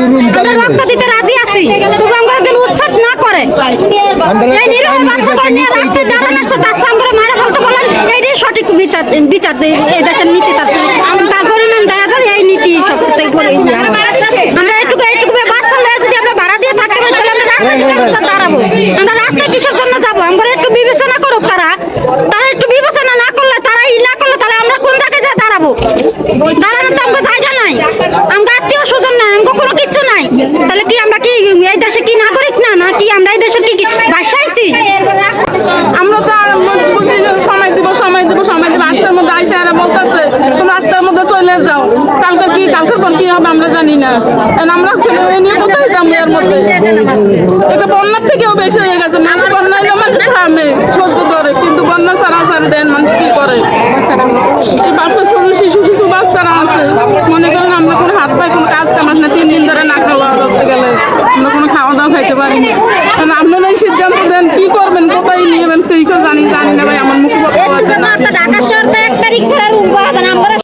আমরা রক্ত দিতে রাজি আছি। তবু আমরা যেন উচ্ছেদ না করে। এই নিরীহ বাচ্চাগুলো নিয়ে রাস্তায় দাঁড়ানোর সাথে তার সঙ্গে মারা ফেলতে বলেন এইটাই সঠিক বিচার বিচার এই- এই দেশের নীতি তার তার পরিমাণ দেখা যায় এই নীতি সবচেয়ে করে আমরা এইটুকু এইটুকু বাচ্চা লয়ে যদি আমরা ভাড়া দিয়ে থাকতে পারি তাহলে আমরা রাস্তায় কিসের জন্য দাঁড়াবো? আমরা রাস্তায় কিসের জন্য যাব? আমরা একটু বিবেচনা করুক তারা। তারা একটু বিবেচনা না করলে তারা ই না করলে তাহলে আমরা কোন জায়গায় যা দাঁড়াবো? কি, এই দেশে কি নাগরিক না? না কি আমরা এই দেশে কি বাসাইছি আমরা তো সময় দিব সময় দিব সময় দিব। আজকের মধ্যে আইসা এরা বলতেছে, তোমরা আজকের মধ্যে চলে যাও। কালকে কি, কালকের পর কি হবে আমরা জানি না। আমরা ছেলে নিয়ে কোথায় যাব এর মধ্যে? এটা বন্যার থেকেও বেশি হয়ে গেছে। মানুষ বন্যা এলে মানুষ সহ্য আপনারা এই সিদ্ধান্ত দেন, কি করবেন? কোথায় নিয়ে যাবেন? জানি জানি না ভাই, আমার মুখে ঢাকা শহর তো এক তারিখ ছাড়া